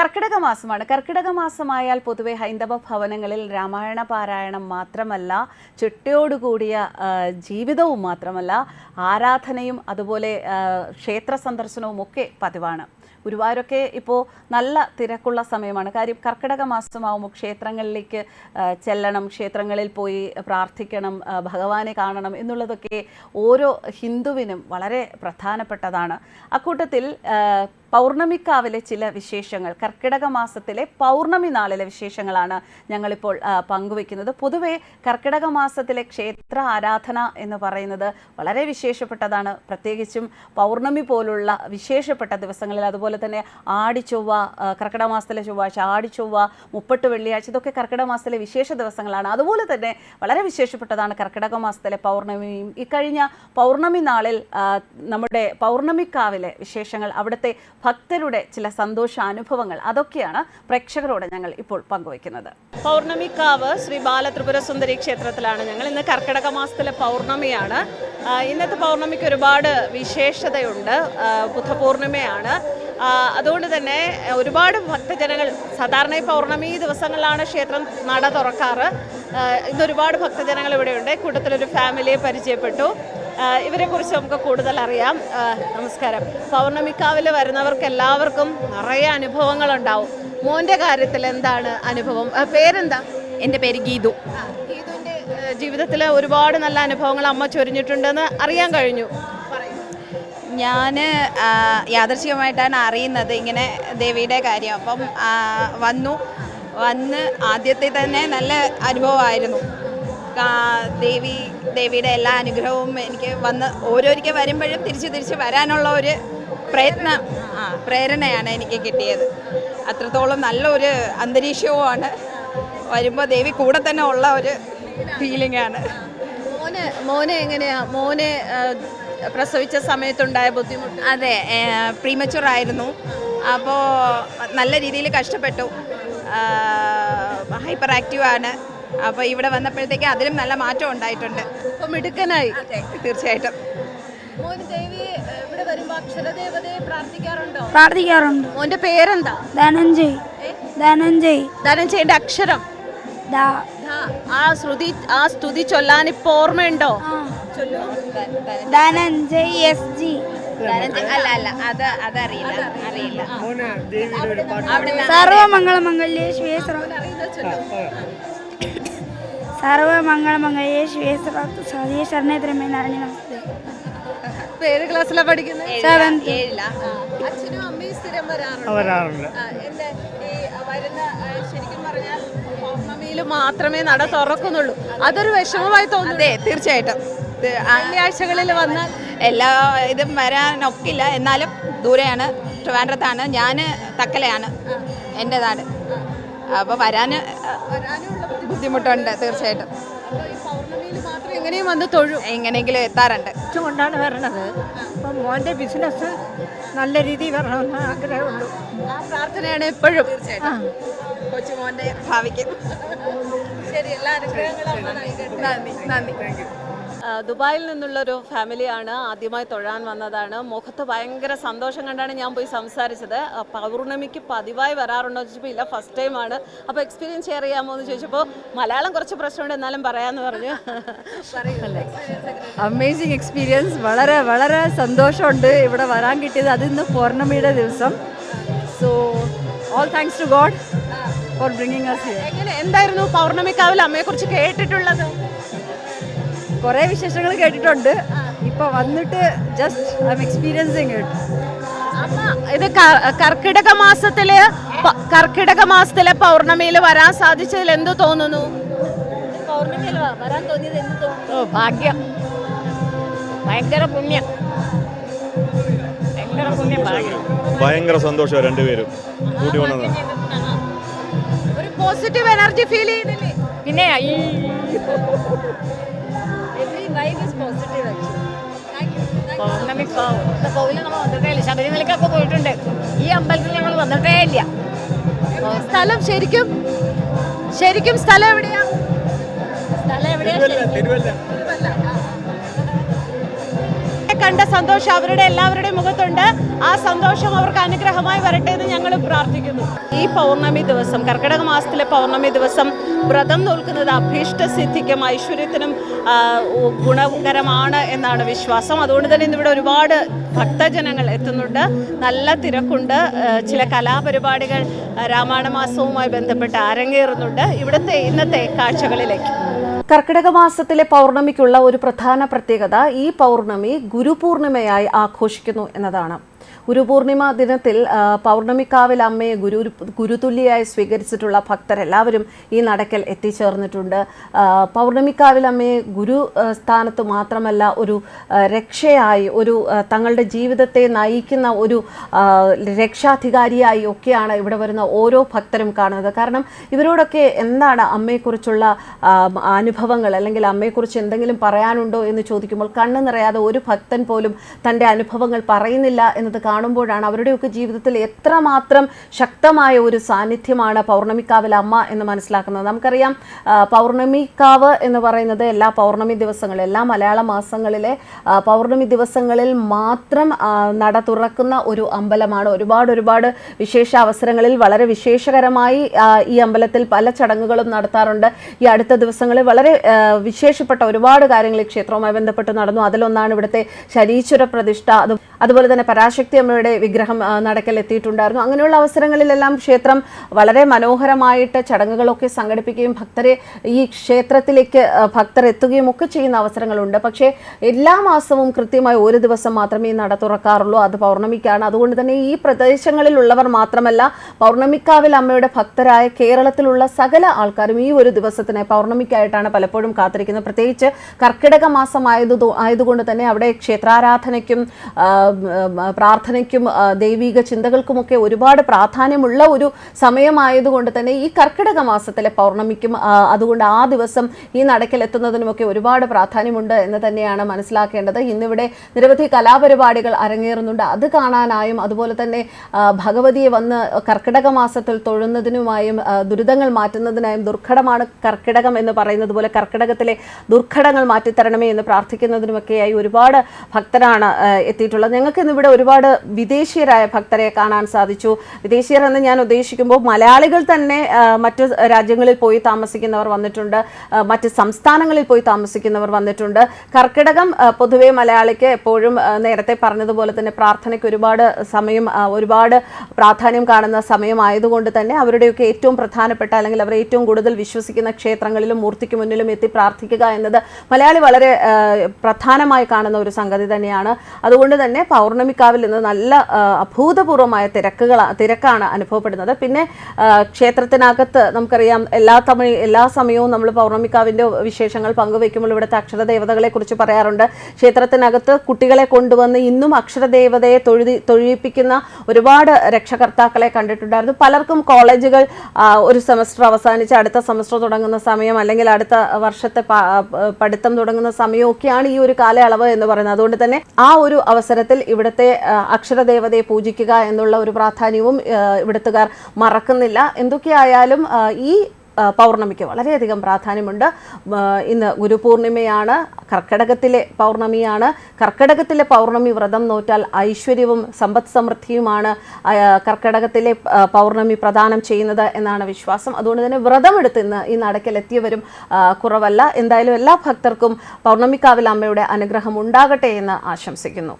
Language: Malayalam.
കർക്കിടക മാസമാണ്. കർക്കിടക മാസമായാൽ പൊതുവെ ഹൈന്ദവ ഭവനങ്ങളിൽ രാമായണ പാരായണം മാത്രമല്ല ചിട്ടയോടുകൂടിയ ജീവിതവും മാത്രമല്ല ആരാധനയും അതുപോലെ ക്ഷേത്ര സന്ദർശനവും ഒക്കെ പതിവാണ്. ഗുരുവായൂരൊക്കെ ഇപ്പോൾ നല്ല തിരക്കുള്ള സമയമാണ്. കാര്യം കർക്കിടക മാസമാവുമ്പോൾ ക്ഷേത്രങ്ങളിലേക്ക് ചെല്ലണം ക്ഷേത്രങ്ങളിൽ പോയി പ്രാർത്ഥിക്കണം ഭഗവാനെ കാണണം എന്നുള്ളതൊക്കെ ഓരോ ഹിന്ദുവിനും വളരെ പ്രധാനപ്പെട്ടതാണ്. അക്കൂട്ടത്തിൽ പൗർണമിക്കാവിലെ ചില വിശേഷങ്ങൾ കർക്കിടക മാസത്തിലെ പൗർണമി നാളിലെ വിശേഷങ്ങളാണ് ഞങ്ങളിപ്പോൾ പങ്കുവെക്കുന്നത് പൊതുവേ കർക്കിടക മാസത്തിലെ ക്ഷേത്ര ആരാധന എന്ന് പറയുന്നത് വളരെ വിശേഷപ്പെട്ടതാണ്. പ്രത്യേകിച്ചും പൗർണമി പോലുള്ള വിശേഷപ്പെട്ട ദിവസങ്ങളിൽ അതുപോലെ തന്നെ ആടിച്ചൊവ്വ ചൊവ്വ കർക്കിടക മാസത്തിലെ ചൊവ്വാഴ്ച ആടിച്ചൊവ്വ മുപ്പട്ട് വെള്ളിയാഴ്ച ഇതൊക്കെ കർക്കിടക മാസത്തിലെ വിശേഷ ദിവസങ്ങളാണ്. അതുപോലെ തന്നെ വളരെ വിശേഷപ്പെട്ടതാണ് കർക്കിടക മാസത്തിലെ പൗർണമിയും. ഇക്കഴിഞ്ഞ പൗർണമി നാളിൽ നമ്മുടെ പൗർണമിക്കാവിലെ വിശേഷങ്ങൾ അവിടുത്തെ ഭക്തരുടെ ചില സന്തോഷാനുഭവങ്ങൾ അതൊക്കെയാണ് പ്രേക്ഷകരോട് ഞങ്ങൾ ഇപ്പോൾ പങ്കുവയ്ക്കുന്നത്. പൗർണമിക്കാവ് ശ്രീ ബാലത്രിപുര സുന്ദരി ക്ഷേത്രത്തിലാണ് ഞങ്ങൾ. ഇന്ന് കർക്കിടക മാസത്തിലെ പൗർണമിയാണ്. ഇന്നത്തെ പൗർണമിക്ക് ഒരുപാട് വിശേഷതയുണ്ട്. ബുധപൂർണിമയാണ് അതുകൊണ്ട് തന്നെ ഒരുപാട് ഭക്തജനങ്ങൾ സാധാരണ ഈ പൗർണമി ദിവസങ്ങളിലാണ് ക്ഷേത്രം നട തുറക്കാറ്. ഇന്ന് ഒരുപാട് ഭക്തജനങ്ങൾ ഇവിടെയുണ്ട്. കൂട്ടത്തിലൊരു ഫാമിലിയെ പരിചയപ്പെട്ടു. ഇവരെ കുറിച്ച് നമുക്ക് കൂടുതൽ അറിയാം. നമസ്കാരം. പൗർണമിക്കാവിൽ വരുന്നവർക്ക് എല്ലാവർക്കും നിറയെ അനുഭവങ്ങളുണ്ടാവും. മോന്റെ കാര്യത്തിൽ എന്താണ് അനുഭവം? ആ, പേരെന്താ? എന്റെ പേര് ഗീതു. ഗീതുവിന്റെ ജീവിതത്തിൽ ഒരുപാട് നല്ല അനുഭവങ്ങൾ അമ്മ ചൊരിഞ്ഞിട്ടുണ്ടെന്ന് അറിയാൻ കഴിഞ്ഞു. ഞാൻ യാദർശികമായിട്ടാണ് അറിയുന്നത് ഇങ്ങനെ ദേവിയുടെ കാര്യം. അപ്പം ആ, വന്നു. വന്ന് ആദ്യത്തെ തന്നെ നല്ല അനുഭവമായിരുന്നു. ദേവി ദേവിയുടെ എല്ലാ അനുഗ്രഹവും എനിക്ക് വന്ന് ഓരോരിക്കൽ വരുമ്പോഴും തിരിച്ച് തിരിച്ച് വരാനുള്ള ഒരു പ്രയത്നം ആ പ്രേരണയാണ് എനിക്ക് കിട്ടിയത്. അത്രത്തോളം നല്ലൊരു അന്തരീക്ഷവുമാണ്. വരുമ്പോൾ ദേവി കൂടെ തന്നെ ഉള്ള ഒരു ഫീലിംഗ് ആണ്. മോന് മോനെ എങ്ങനെയാ? മോനെ പ്രസവിച്ച സമയത്തുണ്ടായ ബുദ്ധിമുട്ട്? അതെ പ്രീമച്ചുർ ആയിരുന്നു. അപ്പോൾ നല്ല രീതിയിൽ കഷ്ടപ്പെട്ടു. ഹൈപ്പർ ആക്റ്റീവ് ആണ്. അപ്പോൾ ഇവിടെ വന്നപ്പോഴത്തേക്ക് അതിലും നല്ല മാറ്റം ഉണ്ടായിട്ടുണ്ട്. അപ്പൊ മിടുക്കനായി. തീർച്ചയായിട്ടും. പ്രാർത്ഥിക്കാറുണ്ടോ? പ്രാർത്ഥിക്കാറുണ്ട്. മോന്റെ പേരെന്താ? ധനഞ്ജയ്. ധനഞ്ജയ്. ധനഞ്ജയുടെ അക്ഷരം? ദാ ആ ശ്രുതി ആ സ്തുതി ചൊല്ലാൻ ഇപ്പൊ ഓർമ്മയുണ്ടോ. Dhananjay S G. അല്ല അല്ല അത് അതറിയില്ല അറിയില്ല സർവമംഗളമംഗല്യേ ശ്വേ സർവമംഗളമംഗല്യേ ശ്വേ സതീ ശരണേത്രമേ നാരായണ നമസ്തേ. പേര് ക്ലാസ്സിലാ പഠിക്കുന്നത് സെവൻത് ഏഴില്ല അച്ഛനും അമ്മയും സ്ഥിരം വരാറുണ്ട്? വരാറുണ്ട്. ആ, എന്താ ഈ വരുന്ന ആ, ശരിക്കും പറഞ്ഞാൽ പൗർണമിയിൽ മാത്രമേ നട തുറക്കുന്നുള്ളൂ. അതൊരു വിഷമമായി തോന്നുന്നു അതെ തീർച്ചയായിട്ടും. ഇത് ആ വെള്ളിയാഴ്ചകളിൽ വന്നാൽ എല്ലാ ഇതും വരാനൊക്കില്ല. എന്നാലും ദൂരെയാണ് ട്രിവാൻഡ്രത്താണ്. ഞാൻ തക്കലയാണ്. എന്റെ നാട് അപ്പോൾ വരാൻ ബുദ്ധിമുട്ടുണ്ട് തീർച്ചയായിട്ടും. എങ്ങനെയും വന്ന് തൊഴും എങ്ങനെയെങ്കിലും എത്താറുണ്ട്. കൊണ്ടാണ് വരണത്. അപ്പം മോന്റെ ബിസിനസ് നല്ല രീതിയിൽ വരണമെന്ന് ആഗ്രഹമുള്ളൂ. ആ പ്രാർത്ഥനയാണ് എപ്പോഴും. കൊച്ചുമോന്റെ ഭാവിക്ക്. ശരി എല്ലാ അനുഗ്രഹങ്ങളും. നന്ദി നന്ദി. ദുബായിൽ നിന്നുള്ളൊരു ഫാമിലിയാണ് ആദ്യമായി തൊഴാൻ വന്നതാണ്. മുഖത്ത് ഭയങ്കര സന്തോഷം കണ്ടാണ് ഞാൻ പോയി സംസാരിച്ചത്. പൗർണമിക്ക് പതിവായി വരാറുണ്ടോ എന്ന് ചോദിച്ചപ്പോൾ ഇല്ല ഫസ്റ്റ് ടൈമാണ് അപ്പോൾ എക്സ്പീരിയൻസ് ഷെയർ ചെയ്യാമോ എന്ന് ചോദിച്ചപ്പോൾ മലയാളം കുറച്ച് പ്രശ്നമുണ്ട് എന്നാലും പറയാമെന്ന് പറഞ്ഞു. അമേസിങ് എക്സ്പീരിയൻസ് വളരെ വളരെ സന്തോഷമുണ്ട് ഇവിടെ വരാൻ കിട്ടിയത്. അതിന്ന് പൗർണമിയുടെ ദിവസം. So all thanks to God for bringing us here എങ്ങനെ? എന്തായിരുന്നു പൗർണമിക്കാവിൽ അമ്മയെക്കുറിച്ച് കേട്ടിട്ടുള്ളത്? കുറേ വിശേഷങ്ങൾ കേട്ടിട്ടുണ്ട്. ഇപ്പൊ വന്നിട്ട് just I M experiencing it ഇത് കർക്കിടക മാസത്തിൽ കർക്കിടക മാസത്തിലെ പൗർണമിയിൽ വരാൻ സാധിച്ചതിൽ എന്ത് തോന്നുന്നു? ഭാഗ്യം. ഭയങ്കര പുണ്യം. ഭയങ്കര സന്തോഷം രണ്ടുപേരും. കൂട്ടി വന്നത്. ഒരു പോസിറ്റീവ് എനർജി ഫീൽ ചെയ്യുന്നില്ലേ പിന്നെ നൈറ്റ് ഇസ് പോസിറ്റീവ് പൗർണമി കോവിലിൽ നമ്മൾ വന്നിട്ടേ ഇല്ല. ശബരിമലക്കൊക്കെ പോയിട്ടുണ്ട്. ഈ അമ്പലത്തിൽ ഞങ്ങൾ വന്നിട്ടേ ഇല്ല. സ്ഥലം ശരിക്കും? ശരിക്കും സ്ഥലം എവിടെയാ? സ്ഥലം എവിടെയാ കണ്ട സന്തോഷം അവരുടെ എല്ലാവരുടെയും മുഖത്തുണ്ട്. ആ സന്തോഷം അവർക്ക് അനുഗ്രഹമായി വരട്ടെ എന്ന് ഞങ്ങൾ പ്രാർത്ഥിക്കുന്നു. ഈ പൗർണമി ദിവസം കർക്കിടക മാസത്തിലെ പൗർണമി ദിവസം വ്രതം നോൽക്കുന്നത് അഭീഷ്ട സിദ്ധിക്കും ഐശ്വര്യത്തിനും ഗുണകരമാണ് എന്നാണ് വിശ്വാസം. അതുകൊണ്ട് തന്നെ ഇന്നിവിടെ ഒരുപാട് ഭക്തജനങ്ങൾ എത്തുന്നുണ്ട്. നല്ല തിരക്കുണ്ട്. ചില കലാപരിപാടികൾ രാമായണ മാസവുമായി ബന്ധപ്പെട്ട് അരങ്ങേറുന്നുണ്ട്. ഇവിടുത്തെ ഇന്നത്തെ കാഴ്ചകളിലേക്ക്. കർക്കിടക മാസത്തിലെ പൗർണമിക്കുള്ള ഒരു പ്രധാന പ്രത്യേകത ഈ പൗർണമി ഗുരുപൂർണിമയായി ആഘോഷിക്കുന്നു എന്നതാണ്. ഗുരുപൂർണിമ ദിനത്തിൽ പൗർണമിക്കാവിൽ അമ്മയെ ഗുരു ഗുരുതുല്യായി സ്വീകരിച്ചിട്ടുള്ള ഭക്തരെല്ലാവരും ഈ നടക്കൽ എത്തിച്ചേർന്നിട്ടുണ്ട്. പൗർണമിക്കാവിൽ അമ്മയെ ഗുരു സ്ഥാനത്ത് മാത്രമല്ല ഒരു രക്ഷയായി ഒരു തങ്ങളുടെ ജീവിതത്തെ നയിക്കുന്ന ഒരു രക്ഷാധികാരിയായി ഒക്കെയാണ് ഇവിടെ വരുന്ന ഓരോ ഭക്തരും കാണുന്നത്. കാരണം ഇവരോടൊക്കെ എന്താണ് അമ്മയെക്കുറിച്ചുള്ള ആ, അനുഭവങ്ങൾ അല്ലെങ്കിൽ അമ്മയെക്കുറിച്ച് എന്തെങ്കിലും പറയാനുണ്ടോ എന്ന് ചോദിക്കുമ്പോൾ കണ്ണു നിറയാതെ ഒരു ഭക്തൻ പോലും തന്റെ അനുഭവങ്ങൾ പറയുന്നില്ല എന്നത് കാണുമ്പോഴാണ് അവരുടെയൊക്കെ ജീവിതത്തിൽ എത്രമാത്രം ശക്തമായ ഒരു സാന്നിധ്യമാണ് പൗർണമിക്കാവിൽ അമ്മ എന്ന് മനസ്സിലാക്കുന്നത്. നമുക്കറിയാം പൗർണമിക്കാവ് എന്ന് പറയുന്നത് എല്ലാ പൗർണമി ദിവസങ്ങളിൽ എല്ലാ മലയാള മാസങ്ങളിലെ പൗർണമി ദിവസങ്ങളിൽ മാത്രം നട തുറക്കുന്ന ഒരു അമ്പലമാണ്. ഒരുപാട് ഒരുപാട് വിശേഷ അവസരങ്ങളിൽ വളരെ വിശേഷകരമായി ഈ അമ്പലത്തിൽ പല ചടങ്ങുകളും നടത്താറുണ്ട്. ഈ അടുത്ത ദിവസങ്ങളിൽ വളരെ ആ, വിശേഷപ്പെട്ട ഒരുപാട് കാര്യങ്ങൾ ഈ ക്ഷേത്രവുമായി ബന്ധപ്പെട്ട് നടന്നു. അതിലൊന്നാണ് ഇവിടുത്തെ ശരീശ്വര പ്രതിഷ്ഠ. അത് അതുപോലെ തന്നെ പരാശക്തി അമ്മയുടെ വിഗ്രഹം നടക്കൽ എത്തിയിട്ടുണ്ടായിരുന്നു. അങ്ങനെയുള്ള അവസരങ്ങളിലെല്ലാം ക്ഷേത്രം വളരെ മനോഹരമായിട്ട് ചടങ്ങുകളൊക്കെ സംഘടിപ്പിക്കുകയും ഭക്തരെ ഈ ക്ഷേത്രത്തിലേക്ക് ഭക്തർ എത്തുകയും ഒക്കെ ചെയ്യുന്ന അവസരങ്ങളുണ്ട്. പക്ഷേ എല്ലാ മാസവും കൃത്യമായി ഒരു ദിവസം മാത്രമേ ഈ നട തുറക്കാറുള്ളൂ. അത് പൗർണമിക്കാണ്. അതുകൊണ്ട് തന്നെ ഈ പ്രദേശങ്ങളിലുള്ളവർ മാത്രമല്ല പൗർണമിക്കാവിൽ അമ്മയുടെ ഭക്തരായ കേരളത്തിലുള്ള സകല ആൾക്കാരും ഈ ഒരു ദിവസത്തിനെ പൗർണമിക്കായിട്ടാണ് പലപ്പോഴും കാത്തിരിക്കുന്നത് പ്രത്യേകിച്ച് കർക്കിടക മാസം ആയതു ആയതുകൊണ്ട് തന്നെ അവിടെ ക്ഷേത്രാരാധനയ്ക്കും പ്രാർത്ഥനയ്ക്കും ദൈവിക ചിന്തകൾക്കുമൊക്കെ ഒരുപാട് പ്രാധാന്യമുള്ള ഒരു സമയമായതുകൊണ്ട് തന്നെ ഈ കർക്കിടക മാസത്തിലെ പൗർണമിക്കും അതുകൊണ്ട് ആ ദിവസം ഈ നടക്കൽ എത്തുന്നതിനുമൊക്കെ ഒരുപാട് പ്രാധാന്യമുണ്ട് എന്ന് തന്നെയാണ് മനസ്സിലാക്കേണ്ടത്. ഇന്നിവിടെ നിരവധി കലാപരിപാടികൾ അരങ്ങേറുന്നുണ്ട്. അത് കാണാനായും അതുപോലെ തന്നെ ഭഗവതിയെ വന്ന് കർക്കിടക മാസത്തിൽ തൊഴുന്നതിനുമായും ദുരിതങ്ങൾ മാറ്റുന്നതിനായും ദുർഘടമാണ് കർക്കിടകം എന്ന് പറയുന്നത് പോലെ കർക്കിടകത്തിലെ ദുർഘടങ്ങൾ മാറ്റിത്തരണമേ എന്ന് പ്രാർത്ഥിക്കുന്നതിനുമൊക്കെയായി ഒരുപാട് ഭക്തരാണ് എത്തിയിട്ടുള്ളത്. ഞങ്ങൾക്ക് ഇന്നിവിടെ ഒരുപാട് വിദേശീയരായ ഭക്തരെ കാണാൻ സാധിച്ചു. വിദേശീയർ എന്ന് ഞാൻ ഉദ്ദേശിക്കുമ്പോൾ മലയാളികൾ തന്നെ മറ്റു രാജ്യങ്ങളിൽ പോയി താമസിക്കുന്നവർ വന്നിട്ടുണ്ട്. മറ്റ് സംസ്ഥാനങ്ങളിൽ പോയി താമസിക്കുന്നവർ വന്നിട്ടുണ്ട്. കർക്കിടകം പൊതുവെ മലയാളിക്ക് എപ്പോഴും നേരത്തെ പറഞ്ഞതുപോലെ തന്നെ പ്രാർത്ഥനയ്ക്ക് ഒരുപാട് സമയം ഒരുപാട് പ്രാധാന്യം കാണുന്ന സമയമായതുകൊണ്ട് തന്നെ അവരുടെയൊക്കെ ഏറ്റവും പ്രധാനപ്പെട്ട അല്ലെങ്കിൽ അവർ ഏറ്റവും കൂടുതൽ വിശ്വസിക്കുന്ന ക്ഷേത്രങ്ങളിലും മൂർത്തിക്ക് മുന്നിലും എത്തി പ്രാർത്ഥിക്കുക എന്നത് മലയാളി വളരെ പ്രധാനമായി കാണുന്ന ഒരു സംഗതി തന്നെയാണ്. അതുകൊണ്ട് തന്നെ പൗർണമിക്കാവിൽ നിന്ന് നല്ല അഭൂതപൂർവമായ തിരക്കുകൾ തിരക്കാണ് അനുഭവപ്പെടുന്നത്. പിന്നെ ക്ഷേത്രത്തിനകത്ത് നമുക്കറിയാം എല്ലാ തമിഴ് എല്ലാ സമയവും നമ്മൾ പൗർണമിക്കാവിന്റെ വിശേഷങ്ങൾ പങ്കുവയ്ക്കുമ്പോൾ ഇവിടുത്തെ അക്ഷരദേവതകളെ കുറിച്ച് പറയാറുണ്ട്. ക്ഷേത്രത്തിനകത്ത് കുട്ടികളെ കൊണ്ടുവന്ന് ഇന്നും അക്ഷരദേവതയെ തൊഴുതി തൊഴിയിപ്പിക്കുന്ന ഒരുപാട് രക്ഷകർത്താക്കളെ കണ്ടിട്ടുണ്ടായിരുന്നു. പലർക്കും കോളേജുകൾ ഒരു സെമസ്റ്റർ അവസാനിച്ച് അടുത്ത സെമസ്റ്റർ തുടങ്ങുന്ന സമയം അല്ലെങ്കിൽ അടുത്ത വർഷത്തെ പഠിത്തം തുടങ്ങുന്ന സമയമൊക്കെയാണ് ഈ ഒരു കാലയളവ് എന്ന് പറയുന്നത്. അതുകൊണ്ട് തന്നെ ആ ഒരു അവസരത്തിൽ ഇവിടുത്തെ അക്ഷരദേവതയെ പൂജിക്കുക എന്നുള്ള ഒരു പ്രാധാന്യവും ഇവിടുത്തുകാർ മറക്കുന്നില്ല. എന്തൊക്കെയായാലും ഈ പൗർണമിക്ക് വളരെയധികം പ്രാധാന്യമുണ്ട്. ഇന്ന് ഗുരുപൂർണിമയാണ് കർക്കിടകത്തിലെ പൗർണമിയാണ്. കർക്കിടകത്തിലെ പൗർണമി വ്രതം നോറ്റാൽ ഐശ്വര്യവും സമ്പദ് സമൃദ്ധിയുമാണ് കർക്കിടകത്തിലെ പൗർണമി പ്രദാനം ചെയ്യുന്നത് എന്നാണ് വിശ്വാസം. അതുകൊണ്ട് തന്നെ വ്രതമെടുത്ത് ഇന്ന് ഈ നടക്കലെത്തിയവരും എത്തിയവരും കുറവല്ല. എന്തായാലും എല്ലാ ഭക്തർക്കും പൗർണമിക്കാവിൽ അമ്മയുടെ അനുഗ്രഹം ഉണ്ടാകട്ടെ എന്ന് ആശംസിക്കുന്നു.